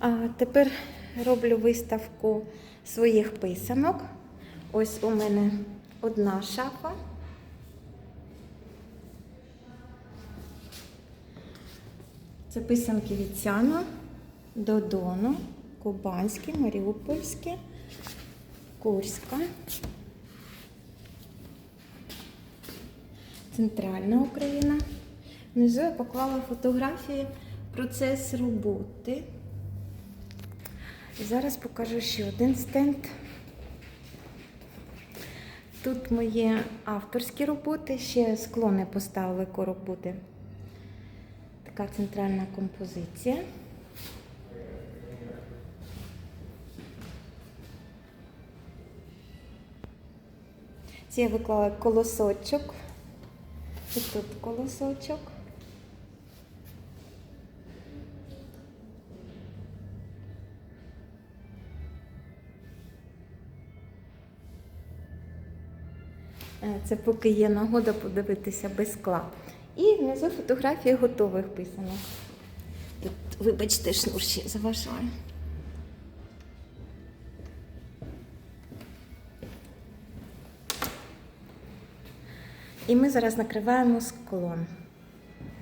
А тепер роблю виставку своїх писанок. Ось у мене одна шафа. Це писанки від Додону, Кубанське, Маріупольське, Курська, Центральна Україна. Внизу я поклала фотографії процес роботи. І зараз покажу ще один стенд. Тут мої авторські роботи, ще скло не поставили роботи. Така центральна композиція. Це я виклала колосочок. І тут колосочок. Це поки є нагода подивитися без скла. І внизу фотографії готових писанок. Тут, вибачте, шнур ще заважає. І ми зараз накриваємо склом.